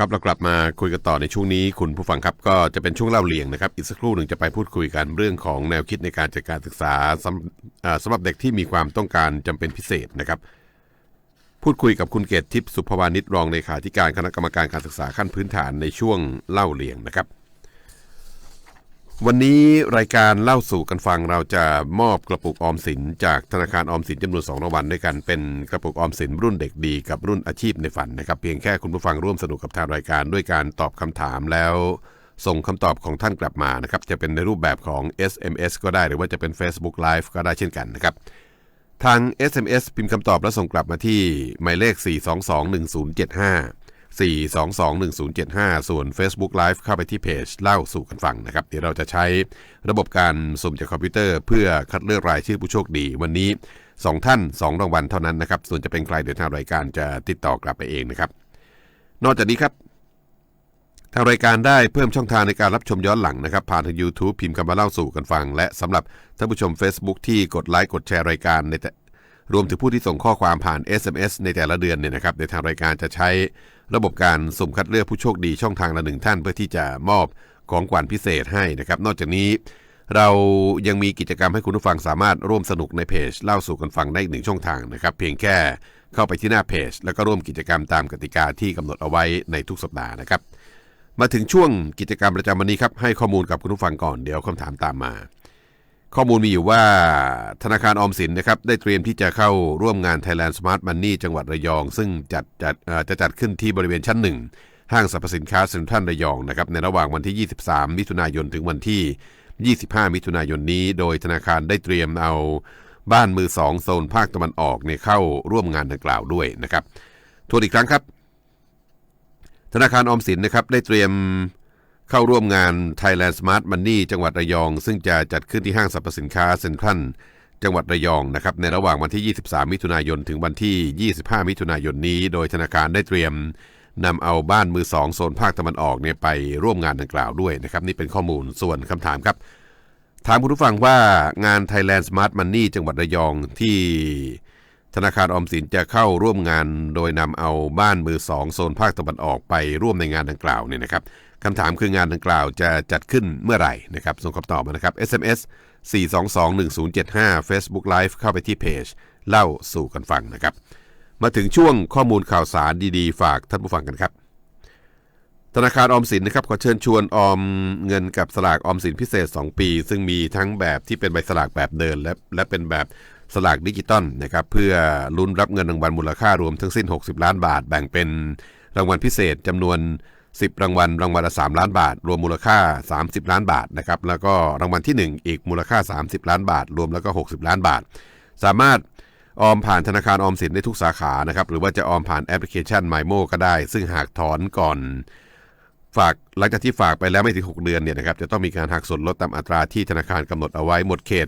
ครับเรากลับมาคุยกันต่อในช่วงนี้คุณผู้ฟังครับก็จะเป็นช่วงเล่าเรียงนะครับอีกสักครู่หนึ่งจะไปพูดคุยกันเรื่องของแนวคิดในการจัดการศึกษาสำสำหรับเด็กที่มีความต้องการจำเป็นพิเศษนะครับ พูดคุยกับคุณเกตทิพย์สุภวานิชรองเลขาธิการคณะกรรมการการศึกษาขั้นพื้นฐานในช่วงเล่าเรียงนะครับ วันนี้รายการเล่าสู่กันฟังเราจะมอบกระปุกออมสิน จากธนาคารออมสินจำนวน2รางวัลด้วยกันเป็นกระปุกออมสินรุ่นเด็กดีกับรุ่นอาชีพในฝันนะครับ เพียงแค่คุณผู้ฟังร่วมสนุกกับทางรายการด้วยการตอบคำถามแล้ว ส่งคำตอบของท่านกลับมานะครับจะเป็นในรูปแบบของ SMS ก็ได้หรือว่าจะเป็น Facebook Live ก็ได้เช่นกันนะครับทาง SMS พิมพ์คำตอบแล้วส่งกลับมาที่หมายเลข 4221075 4221075 ส่วน Facebook Live เข้าไปที่เพจเล่าสู่กันฟังนะครับ เดี๋ยวเราจะใช้ระบบการสุ่มจากคอมพิวเตอร์เพื่อคัดเลือกรายชื่อผู้โชคดีวันนี้ 2 ท่าน 2 รางวัลเท่านั้นนะครับ ส่วนจะเป็นใครเดี๋ยวทางรายการจะติดต่อกลับไปเองนะครับ นอกจากนี้ครับทางรายการได้เพิ่มช่องทางในการรับชมย้อนหลังนะครับ ผ่านทาง YouTube พิมพ์คำว่าเล่าสู่กันฟัง และสำหรับท่านผู้ชม Facebook ที่กดไลค์กดแชร์รายการในรวมถึงผู้ที่ส่งข้อความผ่าน SMS ในแต่ละเดือนเนี่ยนะครับในทางรายการจะใช้ ระบบการสุ่มคัดเลือกผู้โชคดีช่องทางละหนึ่งท่านเพื่อที่จะมอบของขวัญพิเศษให้นะครับ นอกจากนี้เรายังมีกิจกรรมให้คุณผู้ฟังสามารถร่วมสนุกในเพจเล่าสู่กันฟังได้อีกหนึ่งช่องทางนะครับ เพียงแค่เข้าไปที่หน้าเพจ แล้วก็ร่วมกิจกรรมตามกติกาที่กำหนดเอาไว้ในทุกสัปดาห์นะครับ มาถึงช่วงกิจกรรมประจำวันนี้ครับให้ข้อมูลกับคุณผู้ฟังก่อนเดี๋ยวคำถามตามมา ข้อมูลมีอยู่ว่าธนาคารออมสินนะครับได้เตรียมที่จะเข้าร่วมงาน Thailand Smart Money จังหวัดระยอง ซึ่งจัดจัดจะจัดขึ้นที่บริเวณชั้นหนึ่งห้างสรรพสินค้าเซ็นทรัลระยองนะครับในระหว่างวันที่ 23 มิถุนายนถึงวันที่ 25 มิถุนายนนี้ โดยธนาคารได้เตรียมเอาบ้านมือสองโซนภาคตะวันออกเนี่ยเข้าร่วมงานดังกล่าวด้วยนะครับทวนอีกครั้งครับ ธนาคารออมสินนะครับได้เตรียม เข้าร่วมงาน Thailand Smart Money จังหวัดระยอง ซึ่งจะจัดขึ้นที่ห้างสรรพสินค้าเซ็นทรัลจังหวัดระยองนะครับในระหว่างวันที่ 23 มิถุนายน ถึงวันที่ 25 มิถุนายนนี้ โดยธนาคารได้เตรียมนำเอาบ้านมือสองโซนภาคตะวันออกเนี่ยไปร่วมงานดังกล่าวด้วยนะครับนี่เป็นข้อมูลส่วนคำถามครับถามคุณผู้ฟังว่างาน Thailand Smart Money จังหวัดระยองที่ธนาคารออมสินจะเข้าร่วมงาน โดยนำเอาบ้านมือสองโซนภาคตะวันออกไปร่วมในงานดังกล่าวเนี่ยนะครับ คำถามคืองานดังกล่าวจะจัดขึ้นเมื่อไหร่นะครับส่งคำตอบมานะครับ SMS 4221075 Facebook Live เข้าไปที่เพจเล่าสู่กันฟังนะครับ มาถึงช่วงข้อมูลข่าวสารดีๆ ฝากท่านผู้ฟังกันครับ ธนาคารออมสินนะครับขอเชิญชวนออมเงินกับสลากออมสินพิเศษ 2 ปี ซึ่งมีทั้งแบบที่เป็นใบสลากแบบเดิน และและเป็นแบบสลากดิจิตอลนะครับเพื่อลุ้นรับเงินรางวัลมูลค่ารวมทั้งสิ้น 60 ล้านบาท แบ่งเป็นรางวัลพิเศษจำนวน 10 รางวัล รางวัลละ 3 ล้านบาท รวมมูลค่า 30 ล้านบาทนะครับ แล้วก็รางวัลที่ 1 อีกมูลค่า 30 ล้านบาท รวมแล้วก็ 60 ล้านบาท สามารถออมผ่านธนาคารออมสินได้ทุกสาขานะครับ หรือว่าจะออมผ่านแอปพลิเคชัน m y m o ก็ได้ ซึ่งหากถอนก่อน ฝากหลังจากที่ฝากไปแล้วไม่ถึง 6 เดือนเนี่ยนะครับ จะต้องมีการหักส่วนลดตามอัตราที่ธนาคารกำหนดเอาไว้หมดเขต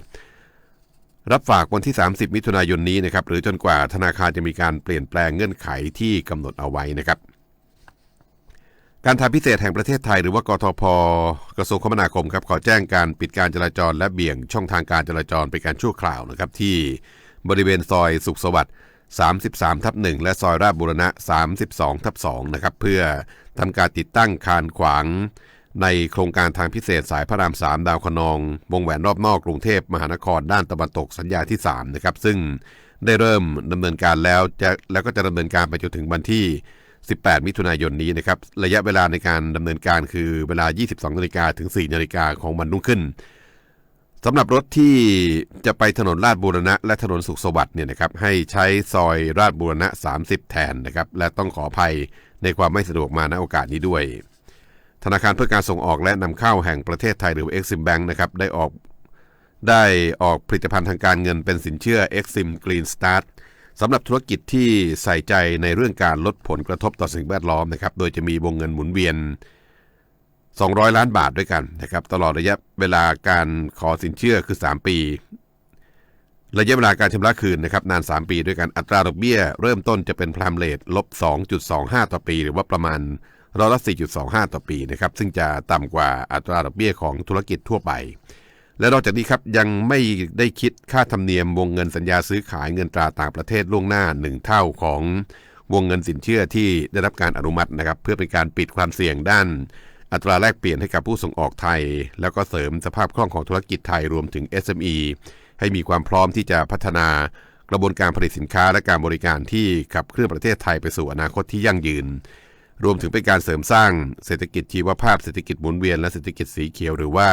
รับฝากวันที่ 30 มิถุนายนนี้นะครับ หรือจนกว่าธนาคารจะมีการเปลี่ยนแปลงเงื่อนไขที่กำหนดเอาไว้นะครับ การทางพิเศษแห่งประเทศไทยหรือว่ากทพกระทรวงคมนาคมครับขอแจ้งการปิดการจราจรและเบี่ยงช่องทางการจราจรเป็นการชั่วคราวนะครับที่บริเวณซอยสุขสวัสดิ์33ทับ1และซอยราชบุรณะ 32ทับ2นะครับเพื่อทำการติดตั้งคานขวาง ในโครงการทางพิเศษสายพระราม 3 ดาวคะนอง วงแหวนรอบนอกกรุงเทพมหานครด้านตะวันตกสัญญาที่ 3 นะครับ ซึ่งได้เริ่มดำเนินการแล้วจะแล้วก็จะดำเนินการไปจนถึงวันที่ 18 มิถุนายนนี้นะครับระยะเวลาในการดำเนินการคือเวลา 22นาฬิกาถึง 4นาฬิกาของวันรุ่งขึ้นสำหรับรถที่จะไปถนนลาดบูรณะ และถนนสุขสวัสดิ์เนี่ยนะครับให้ใช้ซอยราชบูรณะ 30 แทนนะครับและต้องขออภัยในความไม่สะดวกมาณโอกาสนี้ด้วย ธนาคารเพื่อการส่งออกและนำเข้าแห่งประเทศไทยหรือ Exim Bank นะครับได้ออกได้ออกผลิตภัณฑ์ทางการเงินเป็นสินเชื่อ Exim Green Start สำหรับธุรกิจที่ใส่ใจในเรื่องการลดผลกระทบต่อสิ่งแวดล้อมนะครับ โดยจะมีวงเงินหมุนเวียน 200 ล้านบาทด้วยกันนะครับ ตลอดระยะเวลาการขอสินเชื่อคือ 3 ปี ระยะเวลาการชำระคืนนะครับนาน 3 ปีด้วยกัน อัตราดอกเบี้ย เริ่มต้นจะเป็นพรามเลทลบ 2.25 ต่อปี หรือว่าประมาณร้อยละ4.25 ต่อปีนะครับ ซึ่งจะต่ำกว่าอัตราดอกเบี้ยของธุรกิจทั่วไป และนอกจากนี้ครับยังไม่ได้คิดค่าธรรมเนียมวงเงินสัญญาซื้อขายเงินตราต่างประเทศล่วงหน้า 1 เท่าของวงเงินสินเชื่อที่ได้รับการอนุมัตินะครับ เพื่อเป็นการปิดความเสี่ยงด้าน อัตราแลกเปลี่ยนให้กับผู้ส่งออกไทย แล้วก็เสริมสภาพคล่องของธุรกิจไทยรวมถึง SME ให้มีความพร้อมที่จะพัฒนากระบวนการผลิตสินค้าและการบริการที่ขับเคลื่อนประเทศไทยไปสู่อนาคตที่ยั่งยืน รวมถึงเป็นการเสริมสร้างเศรษฐกิจชีวภาพเศรษฐกิจหมุนเวียนและเศรษฐกิจสีเขียวหรือว่า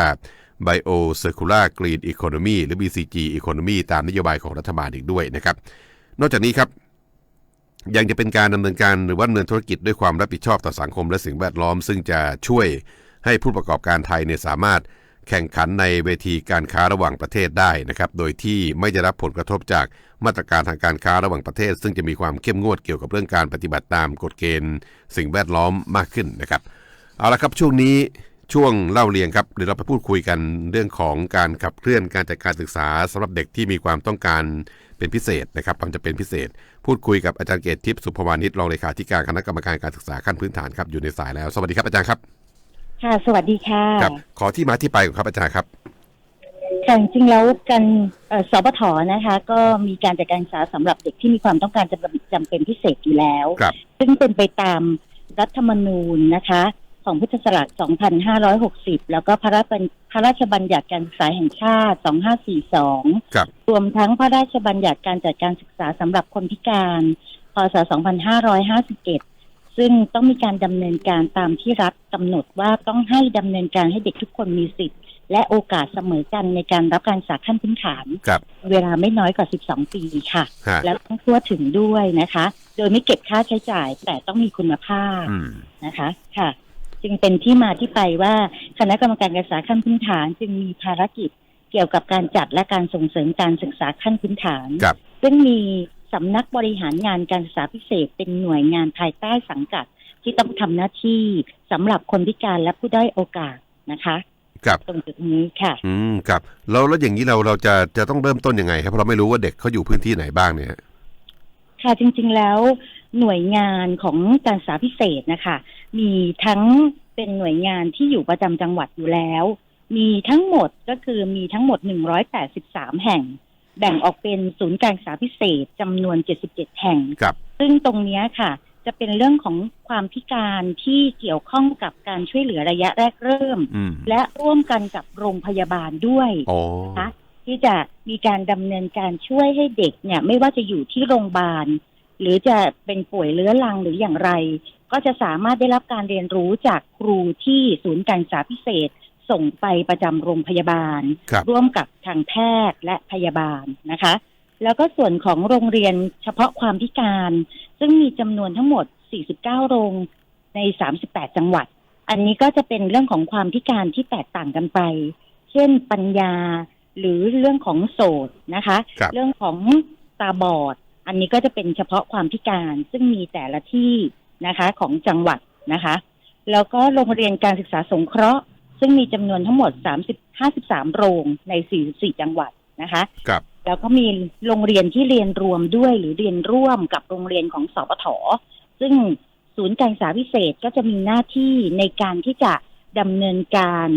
Bio Circular Green Economy หรือ BCG Economy ตามนโยบายของรัฐบาลอีกด้วยนะครับ นอกจากนี้ครับยังจะเป็นการดำเนินการหรือว่าดำเนินธุรกิจด้วยความรับผิดชอบต่อสังคมและสิ่งแวดล้อม ซึ่งจะช่วยให้ผู้ประกอบการไทยเนี่ยสามารถแข่งขันในเวทีการค้าระหว่างประเทศได้นะครับ โดยที่ไม่ได้รับผลกระทบจากมาตรการทางการค้าระหว่างประเทศ ซึ่งจะมีความเข้มงวดเกี่ยวกับเรื่องการปฏิบัติตามกฎเกณฑ์ สิ่งแวดล้อมมากขึ้นนะครับ เอาละครับช่วงนี้ ช่วงเล่าเรียงครับเดี๋ยวเราไปพูดคุยกันเรื่องของการขับเคลื่อนการจัดการศึกษาสำหรับเด็กที่มีความต้องการเป็นพิเศษนะครับความจะเป็นพิเศษ พูดคุยกับอาจารย์เกตทิพย์สุภวานิชรองเลขาธิการคณะกรรมการการศึกษาขั้นพื้นฐานครับอยู่ในสายแล้ว สวัสดีครับอาจารย์ครับ ค่ะ สวัสดีค่ะครับขอที่มาที่ไปก่อนครับอาจารย์ครับค่ะจริงๆแล้วกันเอ่อสปทนะคะ ก็มีการจัดการศึกษาสำหรับเด็กที่มีความต้องการจำจำเป็นพิเศษอยู่แล้วครับซึ่งเป็นไปตามรัฐธรรมนูญนะคะ ของพุทธศักราช 2560 แล้วก็พระราชบัญพระราชบัญญัติการศึกษาแห่งชาติ 2542 ครับ รวมทั้งพระราชบัญญัติการจัดการศึกษาสำหรับคนพิการ พศ 2551 ซึ่งต้องมีการดำเนินการตามที่รัฐกำหนดว่าต้องให้ดำเนินการให้เด็กทุกคนมีสิทธิ์ และโอกาสเสมอกันในการรับการศึกษาขั้นพื้นฐาน ครับ เวลาไม่น้อยกว่า 12 ปีค่ะ ฮะ แล้วต้องทั่วถึงด้วยนะคะ โดยไม่เก็บค่าใช้จ่ายแต่ต้องมีคุณภาพ อืม นะคะ ค่ะ จึงเป็นที่มาที่ไปว่าคณะกรรมการการศึกษาขั้นพื้นฐานจึงมีภารกิจเกี่ยวกับการจัดและการส่งเสริมการศึกษาขั้นพื้นฐาน ครับซึ่งมีสำนักบริหารงานการศึกษาพิเศษ เป็นหน่วยงานภายใต้สังกัดที่ต้องทำหน้าที่สำหรับคนพิการและผู้ด้อยโอกาสนะคะครับ ตรงจุดนี้ค่ะ อืมครับแล้วแล้วอย่างนี้เราเราจะจะต้องเริ่มต้นยังไงครับเพราะเราไม่รู้ว่าเด็กเขาอยู่พื้นที่ไหนบ้างเนี่ยค่ะจริงๆแล้วหน่วยงานของการศึกษาพิเศษนะคะ มีทั้งเป็นหน่วยงานที่อยู่ประจำจังหวัดอยู่แล้ว มีทั้งหมดก็คือมีทั้งหมด 183 แห่ง แบ่งออกเป็นศูนย์การศึกษาพิเศษจำนวน 77 แห่งครับซึ่งตรงเนี้ยค่ะ จะเป็นเรื่องของความพิการที่เกี่ยวข้องกับการช่วยเหลือระยะแรกเริ่มอืมและร่วมกันกับโรงพยาบาลด้วยอ๋อนะคะที่จะมีการดำเนินการช่วยให้เด็กเนี่ย ไม่ว่าจะอยู่ที่โรงพยาบาลหรือจะเป็นป่วยเรื้อรังหรืออย่างไรก็จะสามารถได้รับการเรียนรู้จากครูที่ศูนย์การศึกษาพิเศษ ส่งไปประจำโรงพยาบาลครับร่วมกับทางแพทย์และพยาบาลนะคะ แล้วก็ส่วนของโรงเรียนเฉพาะความพิการ ซึ่งมีจำนวนทั้งหมด 49 โรงใน 38 จังหวัด อันนี้ก็จะเป็นเรื่องของความพิการที่แตกต่างกันไป เช่นปัญญาหรือเรื่องของโสดนะคะครับเรื่องของตาบอด อันนี้ก็จะเป็นเฉพาะความพิการซึ่งมีแต่ละที่ นะคะของจังหวัดนะคะ แล้วก็โรงเรียนการศึกษาสงเคราะห์ ซึ่งมีจำนวนทั้งหมด 30 53 โรงใน 44 จังหวัดนะคะครับแล้วก็มีโรงเรียนที่เรียนรวมด้วยหรือเรียนร่วมกับโรงเรียนของสปทซึ่งศูนย์การศึกษาพิเศษก็จะมีหน้าที่ในการที่จะดำเนินการ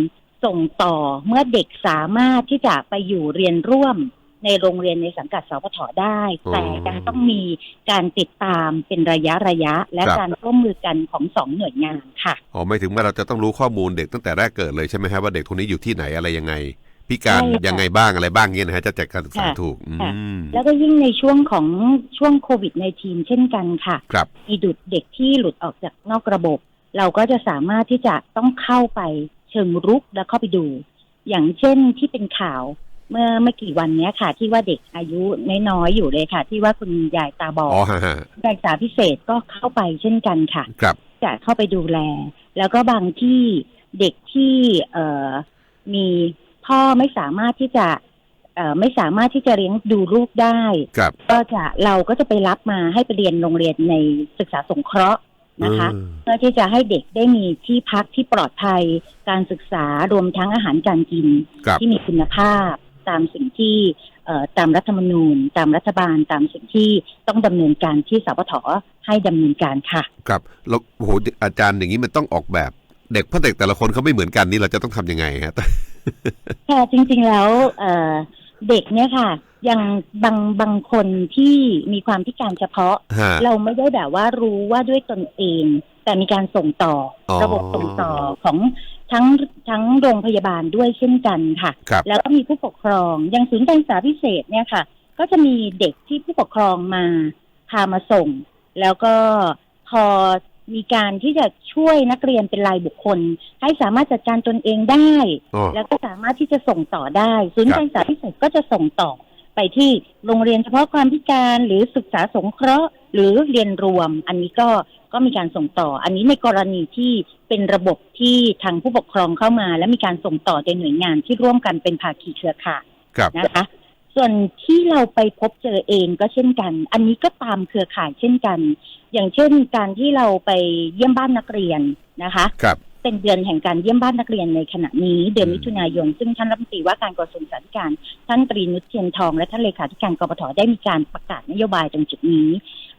ส่งต่อเมื่อเด็กสามารถที่จะไปอยู่เรียนร่วม ในโรงเรียนในสังกัดสปทได้อ๋อแต่ยังต้องมีการติดตามเป็นระยะระยะ และครับการร่วมมือกันของสองหน่วยงานค่ะอ๋อไม่ถึงว่าเราจะต้องรู้ข้อมูลเด็กตั้งแต่แรกเกิดเลยใช่ไหมครับว่าเด็กคนนี้อยู่ที่ไหนอะไรยังไงพิการใช่ค่ะยังไงบ้างอะไรบ้างเงี้ยนะฮะจะจัดการศึกษาค่ะถูกอืค่ะมแล้วก็ยิ่งในช่วงของช่วงโควิด -19 เช่นกันค่ะครับมีดุดเด็กที่หลุดออกจากนอกระบบ เราก็จะสามารถที่จะต้องเข้าไปเชิงรุกแล้วเข้าไปดู อย่างเช่นที่เป็นข่าว เมื่อไม่กี่วันเนี้ยค่ะ ที่ว่าเด็กอายุน้อยๆอยู่เลยค่ะ ที่ว่าคุณยายตาบอดอ๋อฮะฮะการศึกษาพิเศษก็เข้าไปเช่นกันค่ะ ครับ จะเข้าไปดูแล แล้วก็บางที่เด็กที่เอ่อมีพ่อไม่สามารถที่จะเอ่อไม่สามารถที่จะเลี้ยงดูลูกได้ ครับก็จะเราก็จะไปรับมาให้ไปเรียนโรงเรียนในศึกษาสงเคราะห์นะคะเออเพื่อที่จะให้เด็กได้มีที่พักที่ปลอดภัย การศึกษารวมทั้งอาหารการกินครับ ที่มีคุณภาพ ตามสิ่งที่เอ่อตามรัฐธรรมนูญ ตามรัฐบาลตามสิ่งที่ต้องดำเนินการที่สปทให้ดำเนินการค่ะ ครับแล้วโอ้โหอาจารย์อย่างนี้มันต้องออกแบบเด็กเพราะเด็กแต่ละคนเขาไม่เหมือนกันนี่เราจะต้องทำยังไงฮะค่ะจริง ๆแล้วเอ่อเด็กเนี่ยค่ะยังบางบางคนที่มีความพิการเฉพาะฮะเราไม่ได้แบบว่ารู้ว่าด้วยตนเอง แต่มีการส่งต่อออระบบส่งต่อของ ทั้งทั้งโรงพยาบาลด้วยเช่นกันค่ะ ครับ แล้วก็มีผู้ปกครองอย่างศูนย์การศึกษาพิเศษเนี่ยค่ะ ก็จะมีเด็กที่ผู้ปกครองมาพามาส่ง แล้วก็พอมีการที่จะช่วยนักเรียนเป็นรายบุคคล ให้สามารถจัดการตนเองได้ อ๋อ แล้วก็สามารถที่จะส่งต่อได้ ศูนย์ครับการศึกษาพิเศษก็จะส่งต่อไปที่โรงเรียนเฉพาะความพิการหรือศึกษาสงเคราะห์ หรือเรียนรวม อันนี้ก็ ก็มีการส่งต่อ อันนี้ในกรณีที่เป็นระบบที่ทางผู้ปกครองเข้ามา และมีการส่งต่อในหน่วยงานที่ร่วมกันเป็นภาคีเครือข่ายครับนะคะ ส่วนที่เราไปพบเจอเองก็เช่นกัน อันนี้ก็ตามเครือข่ายเช่นกัน อย่างเช่นการที่เราไปเยี่ยมบ้านนักเรียนนะคะครับ เป็นเดือนแห่งการเยี่ยมบ้านนักเรียนในขณะนี้เดือนอืมมิถุนายน ซึ่งท่านรัฐมนตรีว่าการกระทรวงสาธารณสุขท่านตรีนุชเทียนทอง และท่านเลขาธิการกปทได้มีการประกาศนโยบายตรงจุดนี้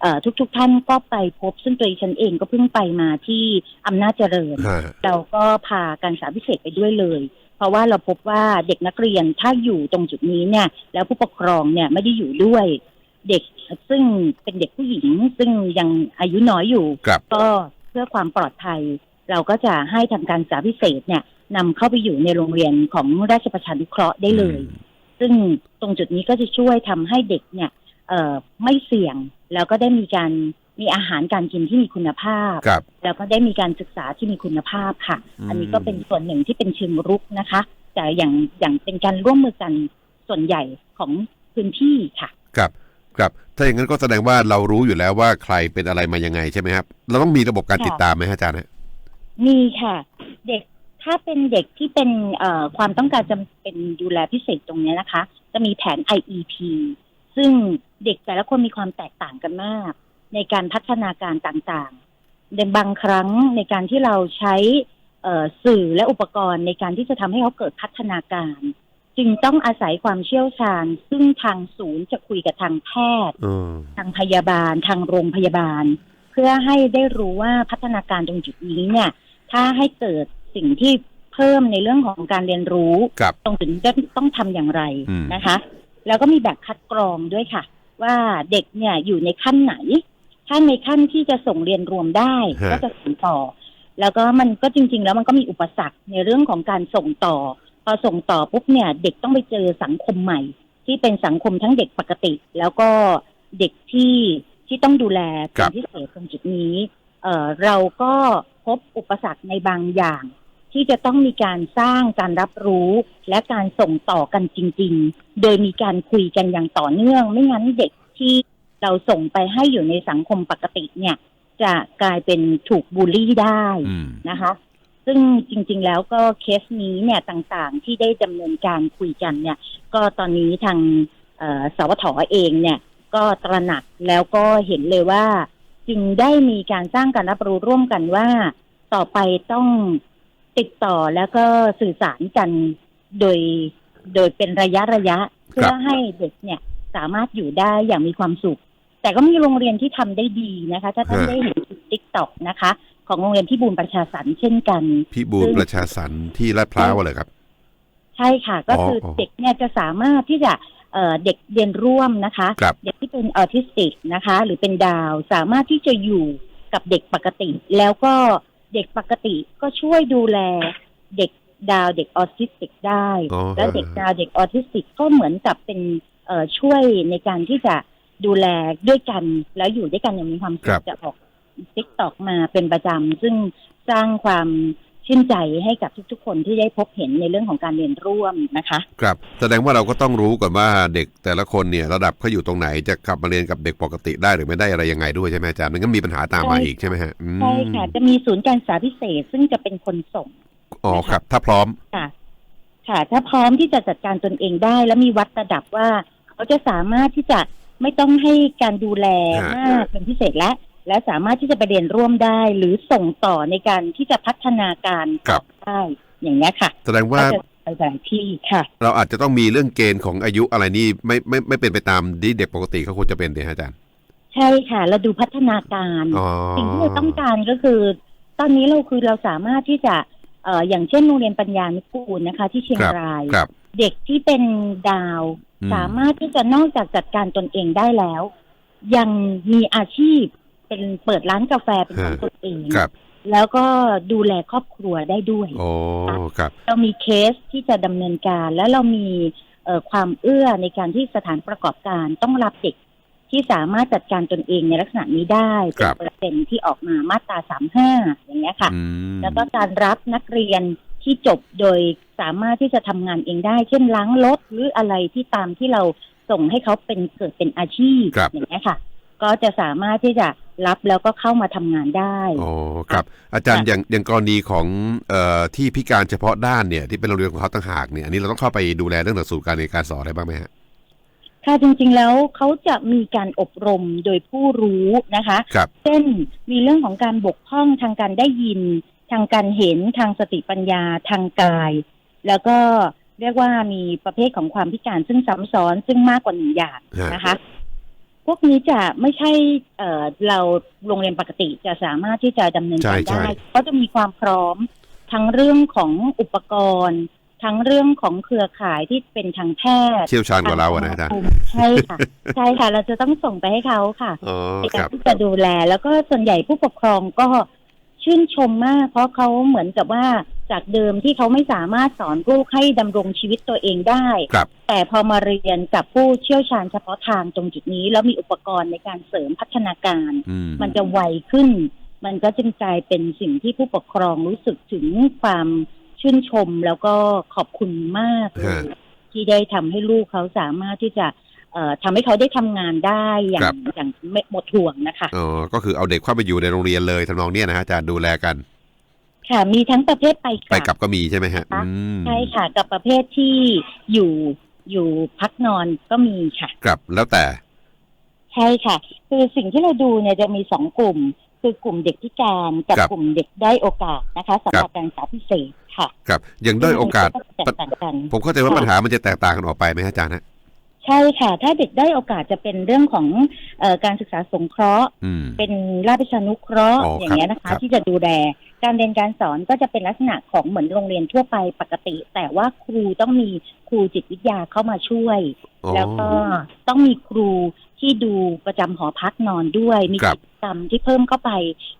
เอ่อทุกๆทท่านก็ไปพบซึ่งตัวดิฉันเองก็เพิ่งไปมาที่อำนาจเจริญฮะเราก็พาการศึกษาพิเศษไปด้วยเลย เพราะว่าเราพบว่าเด็กนักเรียนถ้าอยู่ตรงจุดนี้เนี่ย แล้วผู้ปกครองเนี่ยไม่ได้อยู่ด้วยเด็กซึ่งเป็นเด็กผู้หญิงซึ่งยังอายุน้อยอยู่ครับก็เพื่อความปลอดภัย เราก็จะให้ทำการศึกษาพิเศษเนี่ยนำเข้าไปอยู่ในโรงเรียนของราชประชานุเคราะห์ได้เลย ซึ่งตรงจุดนี้ก็จะช่วยทำให้เด็กเนี่ยเอ่อไม่เสี่ยงแล้วก็ได้มีการมีอาหารการกินที่มีคุณภาพครับแล้วก็ได้มีการศึกษาที่มีคุณภาพค่ะอืมอันนี้ก็เป็นส่วนหนึ่งที่เป็นเชิงรุกนะคะ แต่อย่างอย่างเป็นการร่วมมือกันส่วนใหญ่ของพื้นที่ค่ะครับครับถ้าอย่างนั้นก็แสดงว่าเรารู้อยู่แล้วว่าใครเป็นอะไรมายังไงใช่ไหมครับ เราต้องมีระบบการค่ะติดตามไหมฮะอาจารย์ฮะ มีค่ะ เด็กถ้าเป็นเด็กที่เป็นเอ่อความต้องการจำเป็นดูแลพิเศษตรงเนี้ยนะคะ จะมีแผน IEP ซึ่งเด็กแต่ละคนมีความแตกต่างกันมาก ในการพัฒนาการต่างๆในบางครั้งในการที่เราใช้เอ่อสื่อและอุปกรณ์ในการที่จะทำให้เขาเกิดพัฒนาการ จึงต้องอาศัยความเชี่ยวชาญ ซึ่งทางศูนย์จะคุยกับทางแพทย์เออทางพยาบาล ทางโรงพยาบาล เพื่อให้ได้รู้ว่าพัฒนาการตรงจุดนี้เนี่ย ถ้าให้เกิดสิ่งที่เพิ่มในเรื่องของการเรียนรู้ ครับ ตรงจุดนี้จะต้องทำอย่างไรอืม นะคะ แล้วก็มีแบบคัดกรองด้วยค่ะ ว่าเด็กเนี่ยอยู่ในขั้นไหน ถ้าในขั้นที่จะส่งเรียนรวมได้ ฮะ ก็จะส่งต่อ แล้วก็มันก็จริง ๆ แล้วมันก็มีอุปสรรคในเรื่องของการส่งต่อ พอส่งต่อปุ๊บเนี่ย เด็กต้องไปเจอสังคมใหม่ ที่เป็นสังคมทั้งเด็กปกติ แล้วก็เด็กที่ที่ต้องดูแลครัเป็นบพิเศษตรงจุดนี้ เอ่อเราก็พบอุปสรรคในบางอย่าง ที่จะต้องมีการสร้างการรับรู้และการส่งต่อกันจริง ๆ โดยมีการคุยกันอย่างต่อเนื่อง ไม่งั้นเด็กที่เราส่งไปให้อยู่ในสังคมปกติเนี่ย จะกลายเป็นถูกบูลลี่ได้อืมนะคะ ซึ่งจริง ๆ แล้วก็เคสนี้เนี่ยต่างๆ ที่ได้ดำเนินการคุยกันเนี่ย ก็ตอนนี้ทางเอ่อสวทเองเนี่ย ก็ตระหนักแล้วก็เห็นเลยว่า จึงได้มีการสร้างการรับรู้ร่วมกันว่า ต่อไปต้องติดต่อแล้วก็สื่อสารกันโดยโดยเป็นระยะระยะ เพื่อให้เด็กเนี่ยสามารถอยู่ได้อย่างมีความสุข แต่ก็มีโรงเรียนที่ทำได้ดีนะคะ ถ้าท่านฮะได้เห็นติ๊กต็อกนะคะ ของโรงเรียนที่บูรประชาสรรค์เช่นกันพี่บูลประชาสรรค์ที่ลาดพร้าวเลยครับ ใช่ค่ะ ก็คือออเด็กเนี่ยจะสามารถที่จะเอ่อเด็กเรียนร่วมนะคะครับเด็ก ที่เป็นออทิสติกนะคะ หรือเป็นดาวสามารถที่จะอยู่กับเด็กปกติ แล้วก็เด็กปกติก็ช่วยดูแลเด็กดาวเด็กออทิสติกได้ อ๋อ แล้วเด็กดาวเด็กออทิสติกก็เหมือนกับเป็นเอ่อช่วยในการที่จะดูแลด้วยกัน แล้วอยู่ด้วยกันอย่างมีความสุครัขบ จะออกติ๊กตอกมาเป็นประจำซึ่งสร้างความ ชื่นใจให้กับทุกๆ คนที่ได้พบเห็นในเรื่องของการเรียนร่วมนะคะ ครับ แสดงว่าเราก็ต้องรู้ก่อนว่าเด็กแต่ละคนเนี่ยระดับเขาอยู่ตรงไหนจะกลับมาเรียนกับเด็กปกติได้หรือไม่ได้อะไรยังไงด้วยใช่ไหมอาจารย์มันก็มีปัญหาตามมาใช่อีกใช่ไหมฮะอืมใช่ค่ะ จะมีศูนย์การศึกษาพิเศษซึ่งจะเป็นคนส่งอ๋อครับ ถ้าพร้อมค่ะ ค่ะ ถ้าพร้อมที่จะจัดการตนเองได้ และมีวัดระดับว่าเขาจะสามารถที่จะไม่ต้องให้การดูแลฮะมากเป็นพิเศษและ และสามารถที่จะไปเรียนร่วมได้ หรือส่งต่อในการที่จะพัฒนาการครับได้อย่างนี้ยค่ะ แสดงว่าก็จะไปหลายที่ค่ะ เราอาจจะต้องมีเรื่องเกณฑ์ของอายุอะไรนี่ไม่ไม่ไม่เป็นไปตามที่เด็กปกติเขาควรจะเป็นเนี่ยฮะอาจารย์ ใช่ค่ะ เราดูพัฒนาการอ๋อสิ่งที่เราต้องการก็คือ ตอนนี้เราคือเราสามารถที่จะเอ่ออย่างเช่นโรงเรียนปัญญานุกูลนะคะ ที่เชียงครับรายครับเด็กที่เป็นดาวอืมสามารถที่จะนอกจากจัดการตนเองได้แล้ว ยังมีอาชีพ เป็นเปิดร้านกาแฟเป็นของตนเองครับ แล้วก็ดูแลครอบครัวได้ด้วยโอ้ครับ เรามีเคสที่จะดำเนินการ และเรามีเอ่อความเอื้อในการที่สถานประกอบการต้องรับเด็กที่สามารถจัดการตนเองในลักษณะนี้ได้เป็ครันบประเด็นที่ออกมามาตราสามห้าอย่างเงี้ยค่ะอืมแล้วก็การรับนักเรียนที่จบโดยสามารถที่จะทำงานเองได้ เช่นล้างรถหรืออะไรที่ตามที่เราส่งให้เขาเป็นเกิดเป็นอาชีพครับอย่างเงี้ยค่ะ ก็จะสามารถที่จะรับแล้วก็เข้ามาทำงานได้อ๋อครับ อาจารย์ค่ะอย่างอย่างกรณีของเอ่อที่พิการเฉพาะด้านเนี่ยที่เป็นโรงเรียนของเขาต่างหากเนี่ยอันนี้เราต้องเข้าไปดูแลเรื่องหลักสูตรการเรียนการสอนอะไรบ้างไหมฮะค่ะจริงๆแล้วเขาจะมีการอบรมโดยผู้รู้นะคะครับเช่นมีเรื่องของการบกพร่องทางการได้ยิน ทางการเห็นทางสติปัญญาทางกาย แล้วก็เรียกว่ามีประเภทของความพิการซึ่งซ้ำซ้อนซึ่งมากกว่าหนึ่งอย่างฮะนะคะพ วกนี้จะไม่ใช่เอ่อเราโรงเรียนปกติจะสามารถที่จะดำเนินการใช่ใช่ได้เขาจะมีความพร้อมทั้งเรื่องของอุปกรณ์ ทั้งเรื่องของเครือข่ายที่เป็นทางแพทย์เชี่ยวชาญกว่าเราอะนะอาจารย์ใช่ค่ะใช่ค่ะ เราจะต้องส่งไปให้เขาค่ะ อ๋อในคการรับที่จะดูแลแล้วก็ส่วนใหญ่ผู้ปกครองก็ชื่นชมมาก เพราะเขาเหมือนกับว่า จากเดิมที่เขาไม่สามารถสอนลูกให้ดำรงชีวิตตัวเองได้ ครับ แต่พอมาเรียนกับผู้เชี่ยวชาญเฉพาะทางตรงจุดนี้ แล้วมีอุปกรณ์ในการเสริมพัฒนาการ อืม มันจะไวขึ้น มันก็จึงกลายเป็นสิ่งที่ผู้ปกครองรู้สึกถึงความชื่นชมแล้วก็ขอบคุณมากเลยฮะที่ได้ทำให้ลูกเขาสามารถที่จะเอ่อทำให้เขาได้ทำงานได้อย่าครังบ อย่างไม่หมดห่วงนะคะ อ๋อก็คือเอาเด็กเข้าไปอยู่ในโรงเรียนเลยทำนองเนี้ยนะฮะอาจารย์ดูแลกัน ค่ะมีทั้งประเภทไปกไปลับกลับก็มีใช่ไหมฮะค่ะอืมใช่ค่ะ กับประเภทที่อยู่อยู่พักนอนก็มีค่ะครับแล้วแต่ ใช่ค่ะ คือสิ่งที่เราดูเนี่ยจะมีสองกลุ่ม คือกลุ่มเด็กพิการกับครับกลุ่มเด็กได้อยโอกาสนะคะสำหรับการศึกษาพิเศษค่ะครับยังด้อยโอกาส ซึ่งมันจะแตกต่างกัน ผมเข้าใจว่าค่ะ ปัญหามันจะแตกต่างกันออกไปไหมฮะอาจารย์ฮะใช่ค่ะ ถ้าเด็กได้อยโอกาสจะเป็นเรื่องของเออการศึกษาสงเคราะห์ อืม เป็นราชวิชานุเคราะห์อ๋ออย่างเงี้ยนะครัคะ บที่จะดูแล การเรียนการสอนก็จะเป็นลักษณะของเหมือนโรงเรียนทั่วไปปกติ แต่ว่าครูต้องมีครูจิตวิทยาเข้ามาช่วยอ๋อแล้วก็ต้องมีครูที่ดูประจำหอพักนอนด้วย มีครับกิจกรรมที่เพิ่มเข้าไป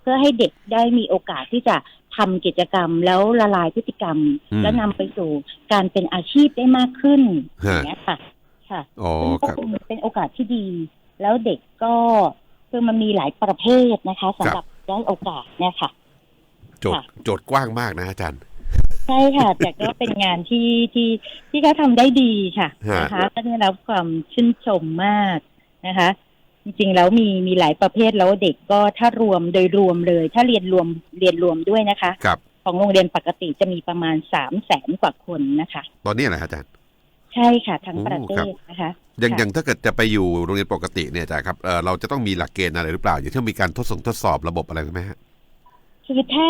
เพื่อให้เด็กได้มีโอกาสที่จะทำกิจกรรมแล้วละลายพฤติกรรมอืมแล้วนำไปสู่การเป็นอาชีพได้มากขึ้นอฮะย่างเงี้ยค่ะ ค่ะอ๋อซึ่งคก็รับเป็นเป็นโอกาสที่ดี แล้วเด็กก็คือมันมีหลายประเภทนะคะสำหรับได้อยโอกาสเนี่ยค่ะ โจทย์โจทย์กว้างมากนะอาจารย์ ใช่ค่ะ แต่ก็เป็นงานที่ที่ที่เขาทำได้ดีค่ะฮะนะคะก็ได้รับความชื่นชมมากนะคะ จริงๆแล้วมีมีหลายประเภทแล้วเด็กก็ถ้ารวมโดยรวมเลย ถ้าเรียนรวมเรียนรวมด้วยนะคะครับของโรงเรียนปกติจะมีประมาณสามแสนกว่าคนนะคะ ตอนนี้นะอาจารย์ ใช่ค่ะ ทั้งโอ้ประเทครับศนะคะอย่างค่ะอย่างถ้าเกิดจะไปอยู่โรงเรียนปกติเนี่ยอาจารย์ครับเอ่อเราจะต้องมีหลักเกณฑ์อะไรหรือเปล่า อย่างเช่นมีการทดสอบทดสอบระบบอะไรไหมฮะ คือถ้า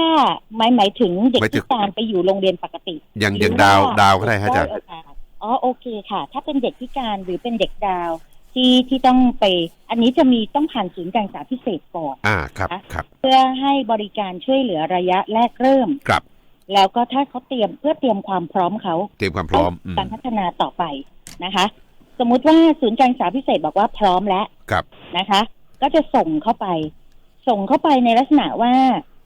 หมายหมายถึงเด็กหมายถึพิงการไปอยู่โรงเรียนปกติ อย่างหอรืย่างดาวว่ดาวก็ได้ฮะอาจารย์ ด้ยโกสอ๋อโอเคค่ะ ถ้าเป็นเด็กพิการหรือเป็นเด็กดาวที่ที่ต้องไป อันนี้จะมีต้องผ่านศูนย์การศึกษาพิเศษก่อน อ่าครับครับเพื่อให้บริการช่วยเหลือระยะแรกเริ่ม ครับแล้วก็ถ้าเขาเตรียมเพื่อเตรียมความพร้อมเขาเตรียมความพร้อมอืมการพัฒนาต่อไปนะคะ สมมุติว่าศูนย์การศึกษาพิเศษบอกว่าพร้อมแล้วครับนะคะ ก็จะส่งเข้าไป ส่งเข้าไปในลักษณะว่า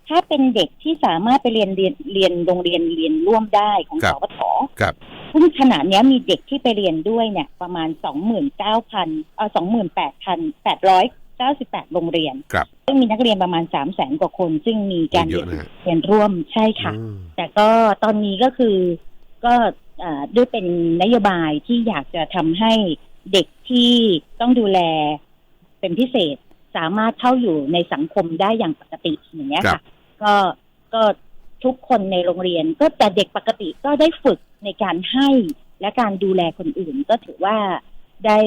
ถ้าเป็นเด็กที่สามารถไปเรียนเรียนเรียนโรงเรียนเรียนร่วมได้ของครัสบปทครับซึ่งขณะเนี้ยมีเด็กที่ไปเรียนด้วยเนี่ย ประมาณสองหมื่นเก้าพันเออสองหมื่นแปดพันแปดร้อยเก้าสิบแปดโรงเรียน ครับ ซึ่งมีนักเรียนประมาณสามแสนกว่าคน ซึ่งมีการเยเรียอะนนะฮะเรียนร่วมใช่ค่ะอืมแต่ก็ตอนนี้ก็คือก็เอ่อด้วยเป็นนโยบายที่อยากจะทำให้เด็กที่ต้องดูแลเป็นพิเศษสามารถเข้าอยู่ในสังคมได้อย่างปกติอย่างเงี้ยครัค่ะบ ก็ก็ทุกคนในโรงเรียน ก็แต่เด็กปกติก็ได้ฝึกในการให้และการดูแลคนอื่น ก็ถือว่าได้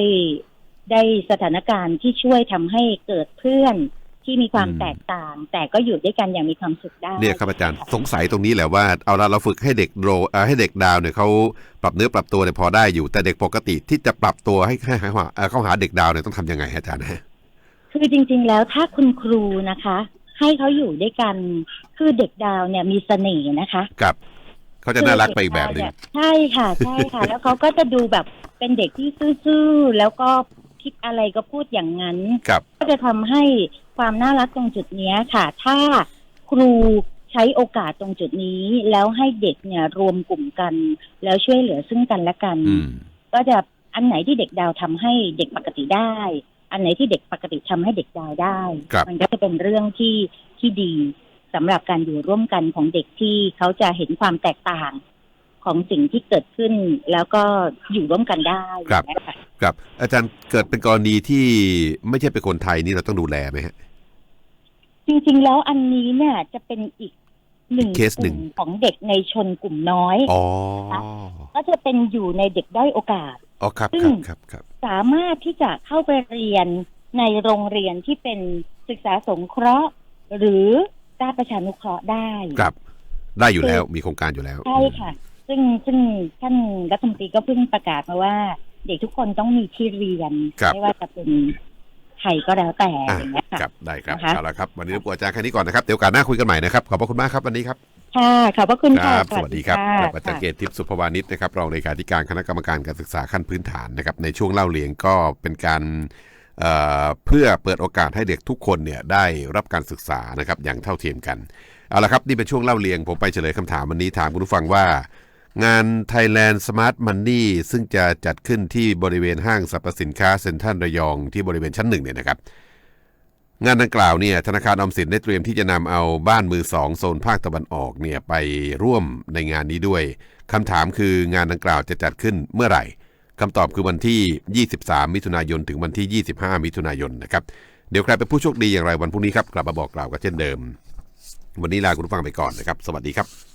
ได้สถานการณ์ที่ช่วยทำให้เกิดเพื่อนที่มีความอืมแตกต่าง แต่ก็อยู่ด้วยกันอย่างมีความสุขได้เนี่ยครับอาจารย์สงสัยตรงนี้แหละว่าเอาละเราฝึกให้เด็กโรเอ่อให้เด็กดาวเนี่ยเขาปรับเนื้อปรับตัวเนี่ยพอได้อยู่ แต่เด็กปกติที่จะปรับตัวให้ให้ให้เอ่อเข้าหาเด็กดาวเนี่ยต้องทำยังไงฮะอาจารย์ฮะคือจริง ๆ แล้วถ้าคุณครูนะคะ ให้เขาอยู่ด้วยกัน คือเด็กดาวเนี่ยมีเสน่ห์นะคะครับเขาจะน่ารักไปอีกแบบหนึ่งใช่ค่ะใช่ค่ะ แล้วเขาก็จะดูแบบเป็นเด็กที่ซื่อๆแล้วก็คิดอะไรก็พูดอย่างนั้นครับก็จะทำให้ความน่ารักตรงจุดเนี้ยค่ะ ถ้าครูใช้โอกาสตรงจุดนี้ แล้วให้เด็กเนี่ยรวมกลุ่มกัน แล้วช่วยเหลือซึ่งกันและกันอืมก็จะอันไหนที่เด็กดาวทำให้เด็กปกติได้ อันไหนที่เด็กปกติทำให้เด็กดาวได้ครับมันก็จะเป็นเรื่องที่ที่ดีสำหรับการอยู่ร่วมกันของเด็กที่เขาจะเห็นความแตกต่างของสิ่งที่เกิดขึ้นแล้วก็อยู่ร่วมกันได้ครับนะคะครับ อาจารย์เกิดเป็นกรณีที่ไม่ใช่เป็นคนไทยนี่เราต้องดูแลไหมฮะจริงๆแล้วอันนี้เนี่ยจะเป็นอีกหนึ่งเคสหนึ่งกลุ่มของเด็กในชนกลุ่มน้อยอ๋อก็จะเป็นอยู่ในเด็กด้อยโอกาส อ๋อครับซึ่ครังบครับครับสามารถที่จะเข้าไปเรียนในโรงเรียนที่เป็นศึกษาสงเคราะห์ หรือด้านประชานุเคราะห์ได้ครับ ได้อยู่แล้วมีโครงการอยู่แล้วใช่ค่ะ ซึ่งซึ่งท่านรัฐมนตรีก็เพิ่งประกาศมาว่า เด็กทุกคนต้องมีที่เรียนครับไม่ว่าจะเป็นใครก็แล้วแต่อะอย่างเงี้ยค่ะครับได้ครับนะคะเอาละครับ วันนี้รบกวนอาจารย์แค่นี้ก่อนนะครับเดี๋ยวโอการหน้าคุยกันใหม่นะครับขอบพระคุณมากครับวันนี้ครับ ค่ะขอบพระคุณคค่ะรับสวัสดีครับะครับอาจารย์เกตทิพย์สุภวานิชนะครับรองเลขาธิการคณะกรรมการการศึกษาขั้นพื้นฐานนะครับในช่วงเล่าเรียนก็เป็นการเอ่อเพื่อเปิดโอกาสให้เด็กทุกคนเนี่ยได้รับการศึกษานะครับอย่างเท่าเทียมกันเอาละครับนี่เป็นช่วงเล่าเรียงผมไปเฉลยคำถามวันนี้ถามคุณผู้ฟังว่า งาน Thailand Smart Money ซึ่งจะจัดขึ้นที่บริเวณห้างสรรพสินค้าเซ็นทรัลระยองที่บริเวณชั้นหนึ่งเนี่ยนะครับ งานดังกล่าวเนี่ยธนาคารออมสินได้เตรียมที่จะนำเอาบ้านมือสองโซนภาคตะวันออกเนี่ยไปร่วมในงานนี้ด้วยคำถามคืองานดังกล่าวจะจัดขึ้นเมื่อไหร่คำตอบคือวันที่ 23 มิถุนายนถึงวันที่ 25 มิถุนายนนะครับเดี๋ยวใครเป็นผู้โชคดีอย่างไรวันพรุ่งนี้ครับกลับมาบอกกล่าวกันเช่นเดิม วันนี้ลาคุณผู้ฟังไปก่อนนะครับ สวัสดีครับ